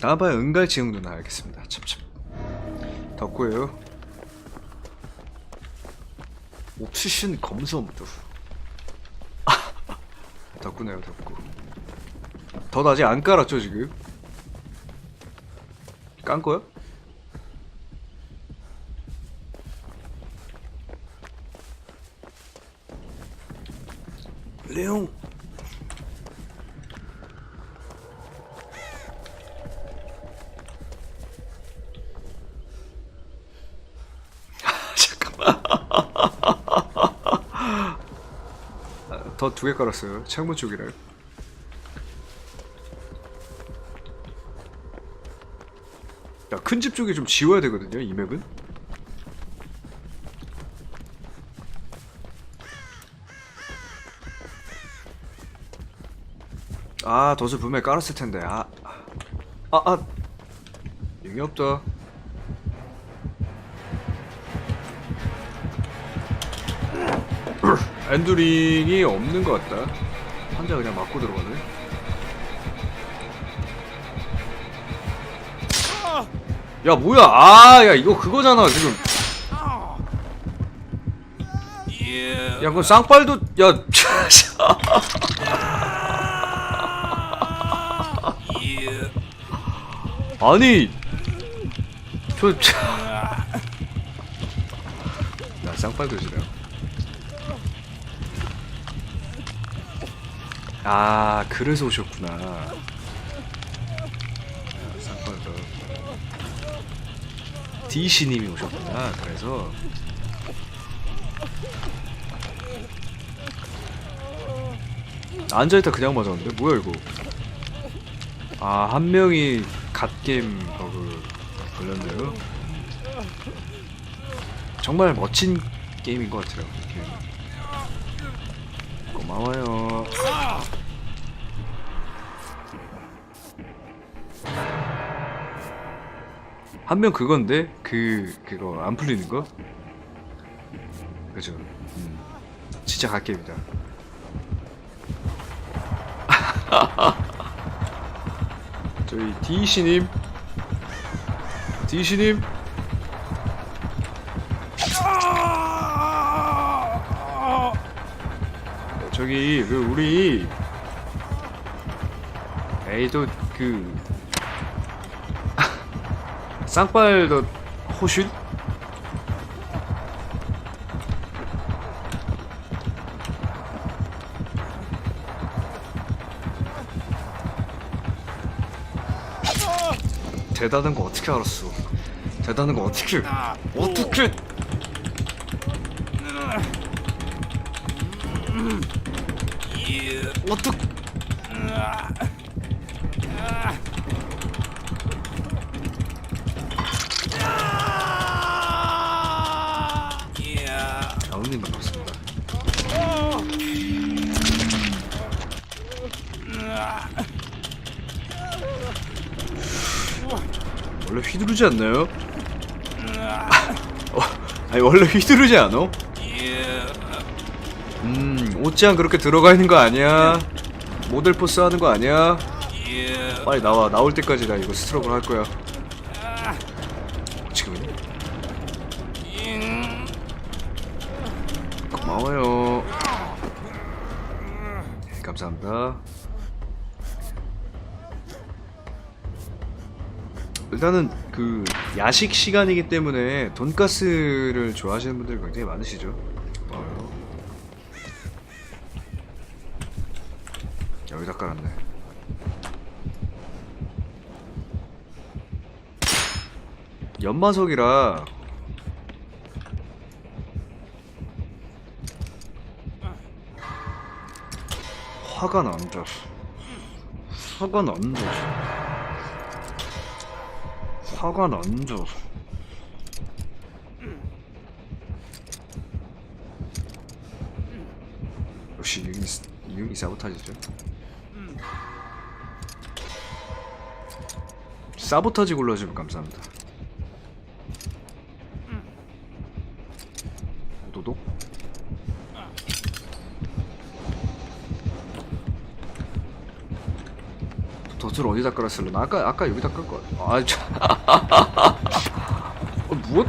나봐야 은갈치 정도는 알겠습니다. 찹찹. 덕구예요. 옵시션 검소무도. 덕구네요, 덕구. 덧 아직 안 깔았죠 지금? 깐 거요? 레옹. 더 두 개 깔았어요. 창문 쪽이래. 야, 큰 집 쪽에 좀 지워야 되거든요, 이 맵은. 아, 덫을 분명히 깔았을 텐데. 아, 아, 아, 용이 없다. 엔두링이 없는 것 같다. 환자 그냥 맞고 들어가네. 야 뭐야? 아, 야 이거 그거잖아 지금. 야 그거 쌍빨도 야. 아니 저. 야 쌍빨도지네요. 아 그래서 오셨구나. 야, 쌍빨도. 디시님이 오셨구나. 그래서 앉아있다 그냥 맞았는데 뭐야 이거? 아 한 명이 갓게임 버그 걸렸네요. 정말 멋진 게임인 것 같아요. 이렇게. 고마워요. 한 명 그건데 그 그거 안 풀리는 거? 그죠? 음. 진짜 갓게임이다. 저희 디시님, 디시님. 저기 그 우리 에이도 그 쌍빨더 호쉿? 대단한 거 어떻게 알았어? 대단한 거 어떻게 어떻게 어떻게 원래 휘두르지 않나요? 어, 아니 원래 휘두르지 않아? 음, 옷장 그렇게 들어가 있는 거 아니야? 모델 포스 하는 거 아니야? 빨리 나와. 나올 때까지 나 이거 스트럭을 할 거야. 지금이네. 고마워요. 네, 감사합니다. 일단은 그 야식 시간이기 때문에 돈가스를 좋아하시는 분들이 굉장히 많으시죠. 고마워요. 여기다 깔았네. 연마석이라 화가 난다. 화가 난다. 화가 난다. 역시 유기 유기 사보타지죠. 사보타지 골라주면 감사합니다. 덫을 어디다 깔았을래? 나 아까 아까 여기다 깔 거. 아 참. 어, 무엇?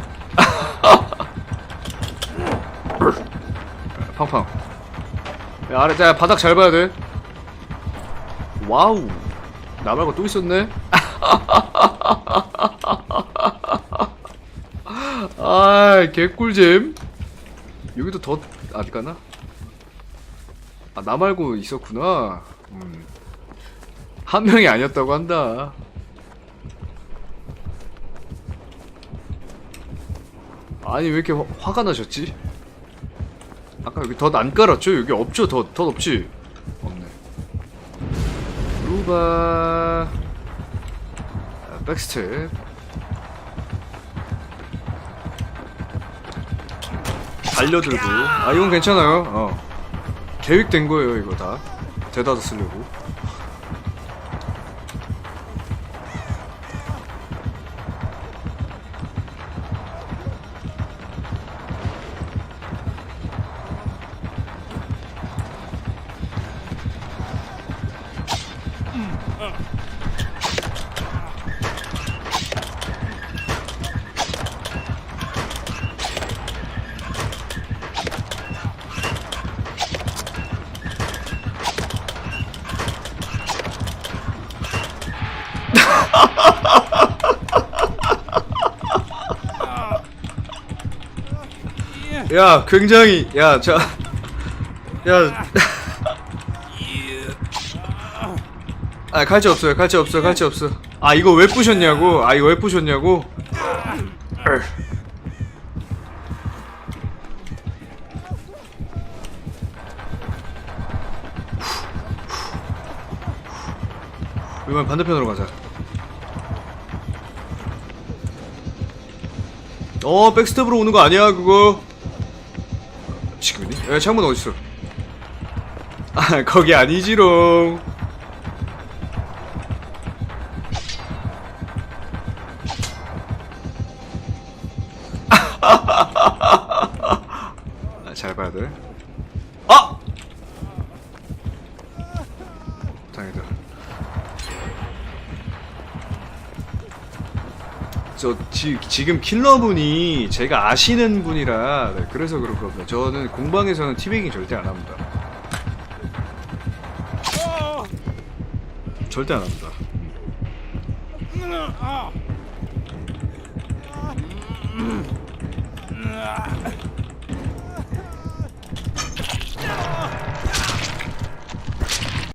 팡팡. 야, 아래 야 바닥 잘 봐야 돼. 와우. 나 말고 또 있었네. 아, 개꿀잼. 여기도 더안 가나? 아, 나 말고 있었구나. 음. 한 명이 아니었다고 한다. 아니 왜 이렇게 화, 화가 나셨지? 아까 여기 덧 안 깔았죠? 여기 없죠? 덧, 덧 없지? 없네. 루바 아, 백스텝 달려들고 아 이건 괜찮아요 어 계획된 거예요 이거 다 대다도 쓰려고 야 굉장히 야자 야. 아 칼치 없어요 칼치 없어 칼치 없어 아 이거 왜 부셨냐고? 아 이거 왜 부셨냐고? 얼. 이번 반대편으로 가자. 어 백스텝으로 오는 거 아니야 그거? 지금이니? 야 창문 어딨어? 아 거기 아니지롱 잘 봐야 돼 아! 다행이다 저 지, 지금 킬러분이 제가 아시는 분이라 네, 그래서 그럴 겁니다. 저는 공방에서는 티베깅 절대 안 합니다. 절대 안 합니다. うわ